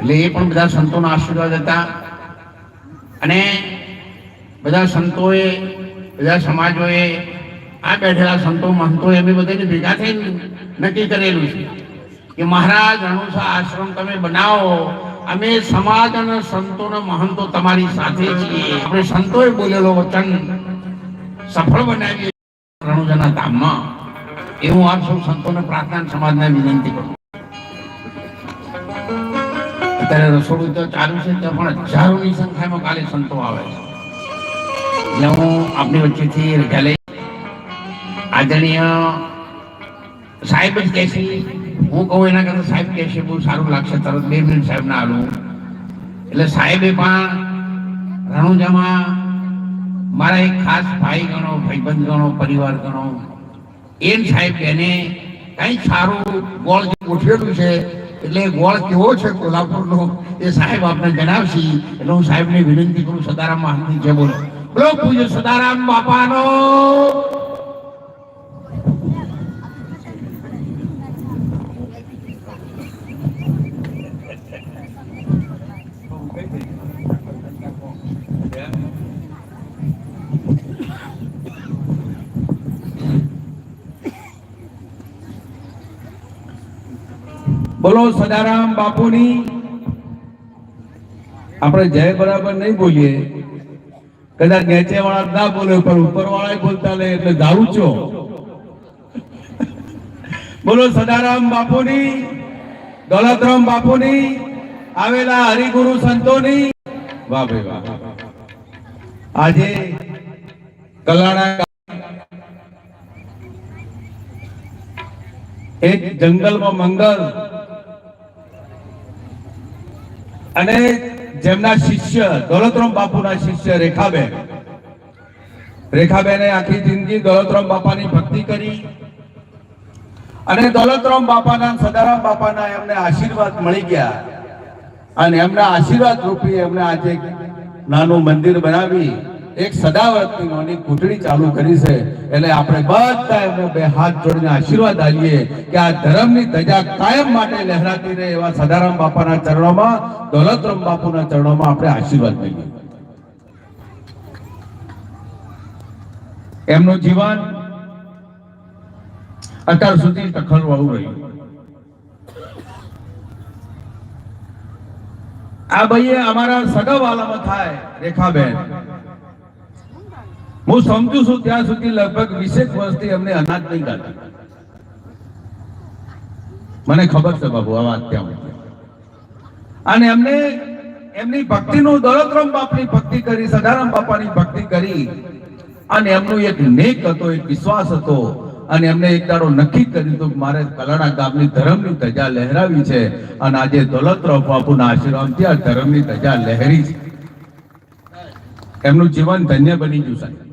એટલે એ પણ બધા સંતોના આશીર્વાદ હતા. અને બધા સંતોએ, બધા સમાજોએ આ બેઠેલા સંતો, મહંતોએ અમે બધાને ભેગા થઈને નક્કી કરેલું છે કે મહારાજ રણુસા આશ્રમ તમે બનાવો. અમે સમાજ અને સંતોના મહંતો તમારી સાથે છીએ. આપણે સંતોએ બોલેલો વચન સફળ બનાવીએ રણુજાના ધામમાં. એ હું આપ સૌ સંતોને પ્રાર્થના સમાજને વિનંતી કરું અત્યારે રસોડું તો ચાલુ છે ત્યાં પણ હજારોની સંખ્યામાં કાલે સંતો આવે છે. એટલે હું આપની વચ્ચેથી રજા લઈ આદરણીય સાહેબ જ કહેશે હું કહું એના કરતા સાહેબ કહેશે બહુ સારું લાગશે તરત બે મિનિટ સાહેબ ના આવું એટલે સાહેબે પણ રણુજામાં મારા એક ખાસ ભાઈ ગણો, ભાઈબંધ ગણો, પરિવાર ગણો, એમ સાહેબ એને કઈ સારું ગોળ ગોઠવેલું છે. એટલે ગોળ કેવો છે કોલ્હાપુરનો, એ સાહેબ આપને જણાવશે. એટલે હું સાહેબને વિનંતી કરું સદારામ મહાંતિ છે બોલો. બોલો, પૂજ્ય સદારામ બાપાનો. સદારામ બાપુની. આપણે જય બરાબર નહીં બોલીએ. કદાચ નીચે વાળા ના બોલે, પણ ઉપર વાળા બોલતા લે, એટલે દારૂ છો? બોલો સદારામ બાપુની, દોલતરામ બાપુની, આવેલા હરિગુરુ સંતોની. વાહ ભાઈ વાહ. આજે કલાણા એક જંગલમાં મંગલ અને જેમના શિષ્ય, દોલતરામ બાપુના શિષ્ય રેખાબેન. રેખાબેને આખી જિંદગી દોલતરામ બાપાની ભક્તિ કરી અને દોલતરામ બાપાના, સદારામ બાપાના એમને આશીર્વાદ મળી ગયા. અને એમના આશીર્વાદ રૂપી એમને આજે નાનું મંદિર બનાવી એક સદાવર્તી નાની ચાલુ કરી છે. એટલે આપણે બધા એમને બે હાથ જોડીને આશીર્વાદ આલીએ કે આ ધર્મની ધજા કાયમ માટે લહેરાતી રહે એવા સદારામ બાપાના ચરણોમાં, દોલતરામ બાપુના ચરણોમાં આપણે આશીર્વાદ લઈએ એમનું જીવન અત્યાર સુધી ટખલવાળું રહ્યું. આ ભાઈએ અમારા સગાવાલામાં થાય રેખાબેન. હું સમજુ છું ત્યાં સુધી લગભગ વીસેક વર્ષથી અમને અનાજ નહીં ગાતું. મને ખબર છે બાબુ આ વાત ત્યાં અને એમને, એમની ભક્તિનું દોલતરામ બાપની ભક્તિ કરી, સદારામ બાપાની ભક્તિ કરી, અને એમનું એક નેક હતો, એક વિશ્વાસ હતો, અને એમને એક દાડો નક્કી કર્યું હતું કે મારે કલાણા ગામની ધર્મની ધજા લહેરાવી છે, અને આજે દોલતરામ બાપુના આશીર્વાદથી આ ધર્મની ધજા લહેરી છે. એમનું જીવન ધન્ય બની ગયું સાહેબ.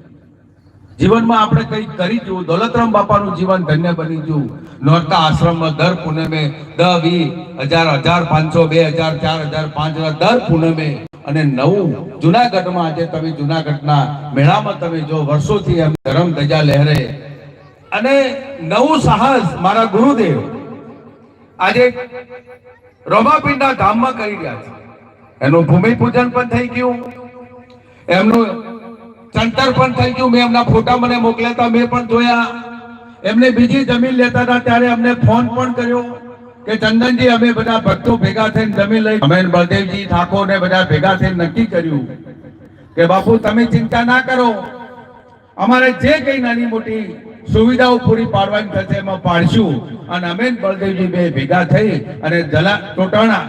જીવનમાં આપણે કંઈક કરી જવું દોલતરામ બાપાનું જીવન ધન્ય બની જવું નોરતા આશ્રમમાં દર પૂનમે દ વી હજાર હજાર પાંચસો બે હજાર, ચાર હજાર પાંચ હજાર દર પૂનમે. અને નવું જુનાગઢમાં આજે તમે જુનાગઢના મેળામાં તમે જો વર્ષોથી એમ ધરમ ધજા લહેરે. અને નવું સાહસ મારા ગુરુદેવ આજે રોમાપીરના ધામમાં કરી રહ્યા છે. એનું ભૂમિ પૂજન પણ થઈ ગયું. એમનું ચંતર પણ થઈ ગયું. મેં એમના ફોટા મને મોકલ્યા હતા. મેં પણ જોયા. એમને બીજી જમીન લેતા હતા. ત્યારે અમને ફોન પણ કર્યો કે, ચંદનજી, અમે બધા ભક્તો ભેગા થઈને જમીન લઈ અમે બળદેવજી ઠાકોર ને બધા ભેગા થઈને નક્કી કર્યું કે, બાપુ, તમે ચિંતા ના કરો. અમારે જે કઈ નાની મોટી સુવિધાઓ પૂરી પાડવાની થશે એમાં પાડશું. અને અમે બળદેવજી બે ભેગા થઈ અને જલા ટોટાણા,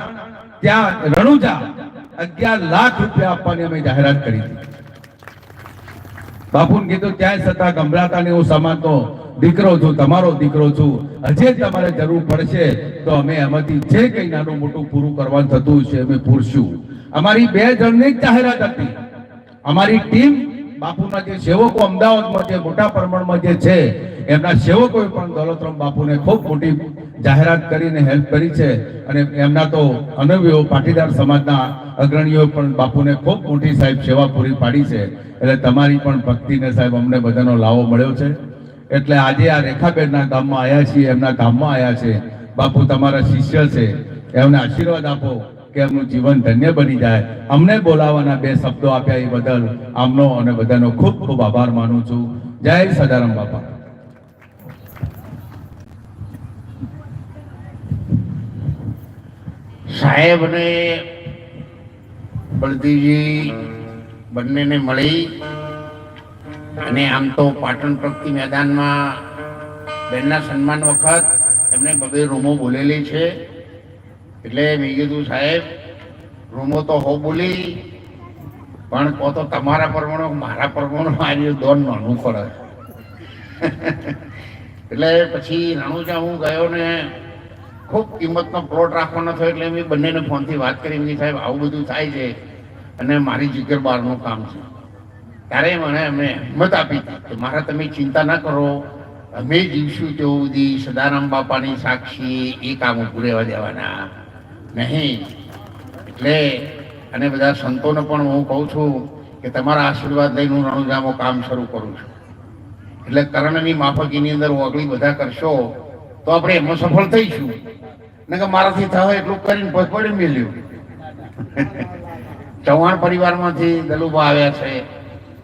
ત્યાં રણુજા અગિયાર લાખ રૂપિયા આપવાની અમે જાહેરાત કરી હતી. બાપુને કીધું, ક્યાંય છતાં ગભરાતા નહીં હું સમાતો દીકરો છું, તમારો દીકરો છું. હજે તમારે જરૂર પડશે તો અમે એમાંથી જે કંઈ નાનું મોટું પૂરું કરવાનું થતું છે અમે પૂરશું. અમારી બે જણની જ જાહેરાત હતી. અમારી ટીમ બાપુના જે સેવકો અમદાવાદમાં જે મોટા પ્રમાણમાં જે છે એમના સેવકોએ પણ દોલતરામ બાપુને ખૂબ મોટી જાહેરાત કરીને હેલ્પ કરી છે અને એમના તો અનવ્યો પાટીદાર સમાજના અગ્રણીઓ પણ બાપુને ખૂબ મોટી સાહેબ સેવા પૂરી પાડી છે. એટલે તમારી પણ ભક્તિને સાહેબ અમને બધાનો લાવો મળ્યો છે. એટલે આજે આ રેખાબેનના ગામમાં આવ્યા છીએ, એમના ગામમાં આવ્યા છે. બાપુ તમારા શિષ્ય છે. એમને આશીર્વાદ આપો કે એમનું જીવન ધન્ય બની જાય. અમને બોલાવવાના બે શબ્દો આપ્યા એ બદલ આમનો અને બધાનો ખૂબ ખૂબ આભાર માનું છું. જય સદારામ બાપા. સાહેબ અને બળદેવજી બંનેને મળી અને આમ તો પાટણ પ્રગતિ મેદાનમાં બેનના સન્માન વખત એમને બબે રૂમો બોલેલી છે. એટલે મેં કીધું, સાહેબ, રૂમો તો હો બોલી, પણ કહો તો તમારા પરમાણુ, મારા પરમાણુ, આજે દોન નાનું પડે એટલે પછી રાણુજા હું ગયો ને ખૂબ કિંમતનો પ્લોટ રાખવાનો થયો એટલે મેં બંનેને ફોનથી વાત કરી. મેં સાહેબ, આવું બધું થાય છે અને મારી જીગર બહારનું કામ છે. ત્યારે મને એમને હિંમત આપી હતી કે મારા તમે ચિંતા ના કરો. અમે જીવશું ત્યાં સુધી સદારામ બાપાની સાક્ષી, એ કામ ઉભું રહેવા દેવાના. નહીં. એટલે અને બધા સંતોને પણ હું કહું છું કે તમારા આશીર્વાદ લઈને હું રણુજામાં કામ શરૂ કરું છું. એટલે કર્ણની માફકીની અંદર ઓગળી બધા કરશો તો આપણે એમાં સફળ થઈશું. ને કે મારાથી થાય એટલું કરીને પડી મેલ્યું. ચૌહાણ પરિવારમાંથી દલુબા આવ્યા છે.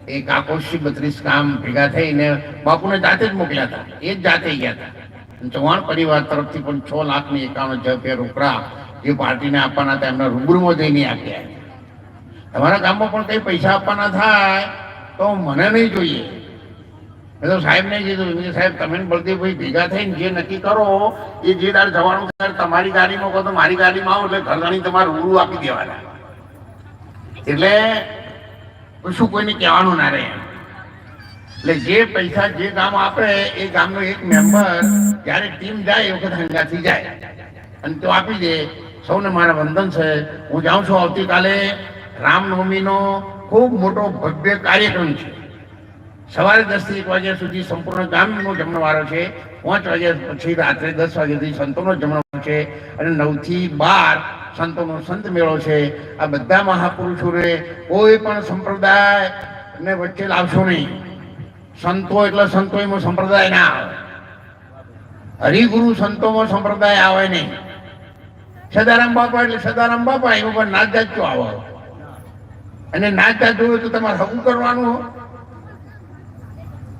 એ કાકોશી બત્રીસ કામ ભેગા થઈને બાપુને જાતે જ મોકલ્યા હતા. એ જ જાતે ગયા હતા. ચૌહાણ પરિવાર તરફથી પણ છ લાખની એકાવન હજાર રૂપિયા રોકડા જે પાર્ટીને આપવાના હતા, એમના રૂબરૂમાં જઈને આપ્યા. તમારા ગામમાં પણ કઈ પૈસા આપવાના થાય તો મને નહીં જોઈએ. મેં તો સાહેબને કીધું, મેં સાહેબ, તમે બળદેવ ભાઈ ભેગા થઈને જે નક્કી કરો, એ જે તારે જવાનું ત્યારે તમારી ગાડીમાં કહો તો મારી ગાડીમાં આવો, એટલે ઘરણી તમારે રૂડું આપી દેવાના. એટલે શું કોઈને કહેવાનું ના રહે. એટલે જે પૈસા જે ગામ આપે, એ ગામનો એક મેમ્બર જ્યારે ટીમ જાય, એ વખત હંગાથી જાય. અને તો આપી દે, સૌને મારા વંદન છે. હું જાઉં છું આવતીકાલે રામનવમીનો ખૂબ મોટો ભવ્ય કાર્યક્રમ છે. સવારે દસથી એક વાગ્યા સુધી સંપૂર્ણ ગામનો જમણવારો છે. પાંચ વાગ્યા પછી રાત્રે દસ વાગ્યા સુધી સંતોનો જમણવારો છે અને નવથી બાર સંતોનો સંત મેળો છે. આ બધા મહાપુરુષોને કોઈ પણ સંપ્રદાય ને વચ્ચે લાવશો નહીં. સંતો એટલે સંતો એમાં સંપ્રદાય ના આવે. હરિગુરુ સંતોમાં સંપ્રદાય આવે નહીં. સદારામ બાપા એટલે સદારામ બાપા, એમાં પણ નાચ જાચો આવે. અને નાચ જાચો તો તમારે હકું કરવાનું હોય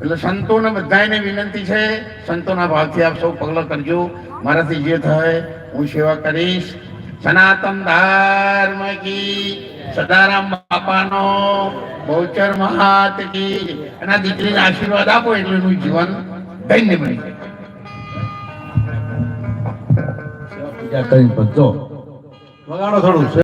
એટલે સંતોને બધાને વિનંતી છે, સંતોના ભાવથી આપ સૌ પગલા કરજો. મારાથી જે થાય, હું સેવા કરીશ. સનાતન ધર્મ કી, સદારામ બાપાનો બહુચર મહાત કી. એના દીકરીને આશીર્વાદ આપો એટલે એનું જીવન ધન્ય બની જાય. પૂજા કરીને બધો વગાડો થોડું